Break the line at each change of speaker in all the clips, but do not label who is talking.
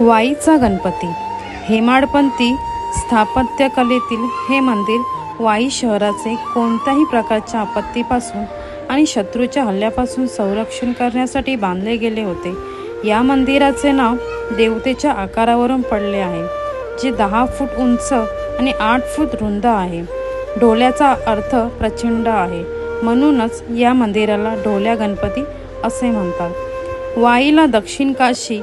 वाईचा गणपती. हेमाडपंथी स्थापत्यकलेतील हे मंदिर वाई शहराचे कोणत्याही प्रकारच्या आपत्तीपासून आणि शत्रूच्या हल्ल्यापासून संरक्षण करण्यासाठी बांधले गेले होते. या मंदिराचे नाव देवतेच्या आकारावरून पडले आहे जे दहा फूट उंच आणि आठ फूट रुंद आहे. ढोल्याचा अर्थ प्रचंड आहे. म्हणूनच या मंदिराला ढोल्या गणपती असे म्हणतात. वाईला दक्षिण काशी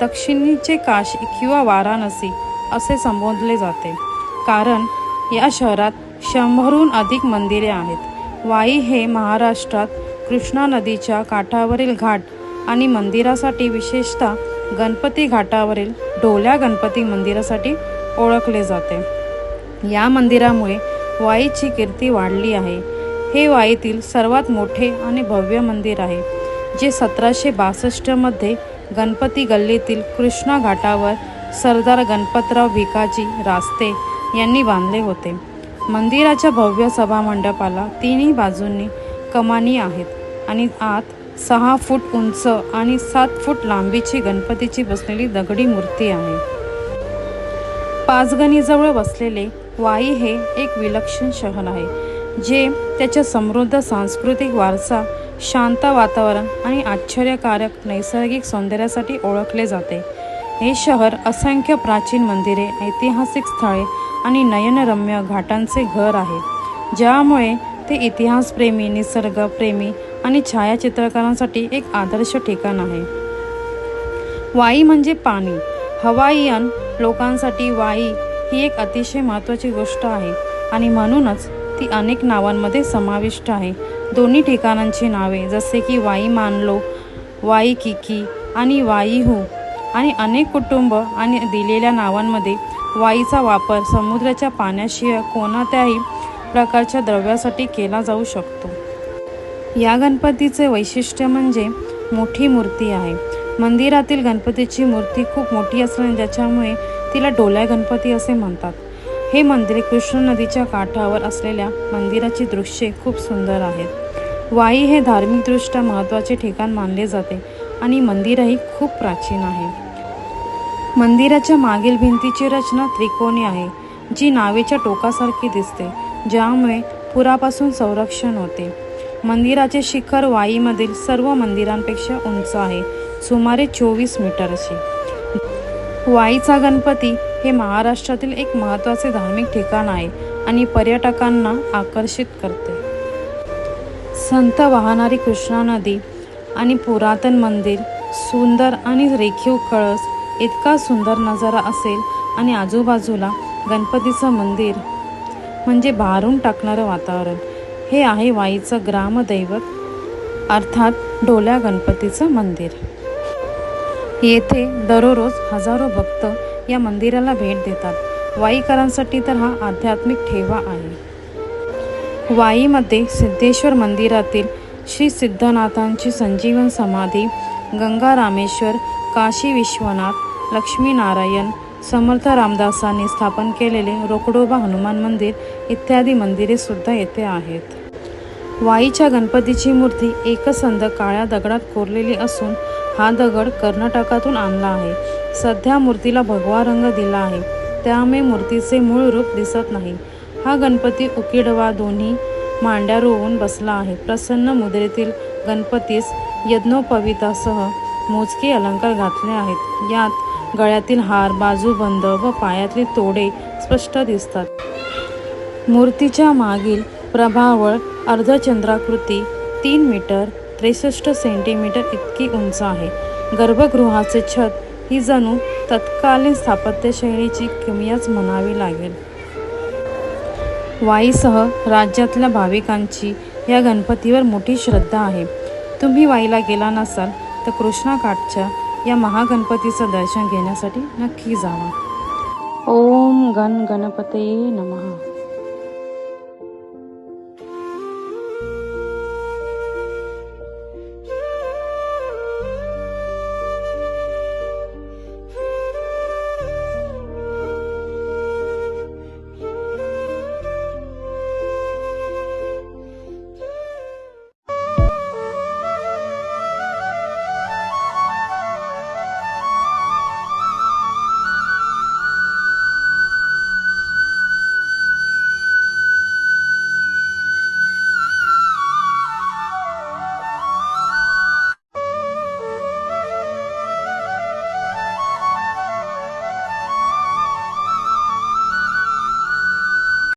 दक्षिणीचे काशी किंवा वाराणसी असे संबोधले जाते. कारण या शहरात शंभरहून अधिक मंदिरे आहेत. वाई हे महाराष्ट्रात कृष्णा नदीच्या काठावरील घाट आणि मंदिरासाठी विशेषतः गणपती घाटावरील ढोल्या गणपती मंदिरासाठी ओळखले जाते. या मंदिरामुळे वाईची कीर्ती वाढली आहे. हे वाईतील सर्वात मोठे आणि भव्य मंदिर आहे जे सतराशे बासष्टमध्ये गणपती गल्लीतील कृष्णा घाटावर सरदार गणपतराव भिकाजी रास्ते यांनी बांधले होते. मंदिराच्या भव्य सभामंडपाला तिन्ही बाजूंनी कमानी आहेत आणि आत सहा फूट उंच आणि सात फूट लांबीची गणपतीची बसलेली दगडी मूर्ती आहे. पाचगणीजवळ बसलेले वाई हे एक विलक्षण शहर आहे जे त्याच्या समृद्ध सांस्कृतिक वारसा शांत वातावरण आणि आश्चर्यकारक नैसर्गिक सौंदर्यासाठी ओळखले जाते. हे शहर असंख्य प्राचीन मंदिरे ऐतिहासिक स्थळे आणि नयनरम्य घाटांचे घर आहे. ज्यामुळे ते इतिहासप्रेमी निसर्गप्रेमी आणि छायाचित्रकारांसाठी एक आदर्श ठिकाण आहे. वाई म्हणजे पाणी. हवाईयन लोकांसाठी वाई ही एक अतिशय महत्त्वाची गोष्ट आहे आणि म्हणूनच ती अनेक नावांमध्ये समाविष्ट आहे. दोन्ही ठिकाणांची नावे जसे की वाई मानलो वाई किकी आणि वाई हू. आणि अनेक कुटुंब आणि दिलेल्या नावांमध्ये वाईचा वापर समुद्राच्या पाण्याशिवाय कोणत्याही प्रकारच्या द्रव्यासाठी केला जाऊ शकतो. या गणपतीचे वैशिष्ट्य म्हणजे मोठी मूर्ती आहे. मंदिरातील गणपतीची मूर्ती खूप मोठी असल्याने ज्याच्यामुळे तिला डोल्या गणपती असे म्हणतात. हे मंदिर कृष्ण नदीच्या काठावर असलेल्या मंदिराची दृश्ये खूप सुंदर आहेत. वाई हे धार्मिकदृष्ट्या महत्त्वाचे ठिकाण मानले जाते आणि मंदिरही खूप प्राचीन आहे. मंदिराच्या मागील भिंतीची रचना त्रिकोणी आहे जी नावेच्या टोकासारखी दिसते ज्यामुळे पुरापासून संरक्षण होते. मंदिराचे शिखर वाईमधील सर्व मंदिरांपेक्षा उंच आहे सुमारे चोवीस मीटरचे वाईचा गणपती हे महाराष्ट्रातील एक महत्त्वाचे धार्मिक ठिकाण आहे आणि पर्यटकांना आकर्षित करते. संत वाहणारी कृष्णा नदी आणि पुरातन मंदिर सुंदर आणि रेखीव कळस इतका सुंदर नजारा असेल आणि आजूबाजूला गणपतीचं मंदिर. म्हणजे भारून टाकणारं वातावरण. हे आहे वाईचं ग्रामदैवत अर्थात डोल्या गणपतीचं मंदिर. येथे दररोज हजारो भक्त या मंदिराला भेट देतात. वाईकरांसाठी तर हा आध्यात्मिक ठेवा आहे. वाईमध्ये सिद्धेश्वर मंदिरातील श्री सिद्धनाथांची संजीवन समाधी गंगा रामेश्वर काशी विश्वनाथ लक्ष्मीनारायण समर्थ रामदासांनी स्थापन केलेले रोकडोबा हनुमान मंदिर इत्यादी मंदिरे सुद्धा येथे आहेत. वाईच्या गणपतीची मूर्ती एकसंध काळ्या दगडात कोरलेली असून हा दगड कर्नाटकातून आणला आहे. सध्या मूर्तीला भगवा रंग दिला आहे. त्यामुळे मूर्तीचे मूळ रूप दिसत नाही. हा गणपती उकिडवा दोन्ही मांड्या रोवून बसला आहे. प्रसन्न मुद्रेतील गणपतीस यज्ञोपवितासह मोजके अलंकार घातले आहेत. यात गळ्यातील हार बाजूबंद व पायातले तोडे स्पष्ट दिसतात. मूर्तीच्या मागील प्रभावळ अर्धचंद्राकृती तीन मीटर त्रेसष्ट सेंटीमीटर इतकी उंच आहे. गर्भगृहाचे छत ही जणू तत्कालीन स्थापत्यशैलीची किमयाच म्हणावी लागेल. वाईसह राज्यातल्या भाविकांची या गणपतीवर मोठी श्रद्धा आहे. तुम्ही वाईला गेला नसाल तर कृष्णाकाठच्या या महागणपतीचं दर्शन घेण्यासाठी नक्की जावा. ओम गण गणपते नमः.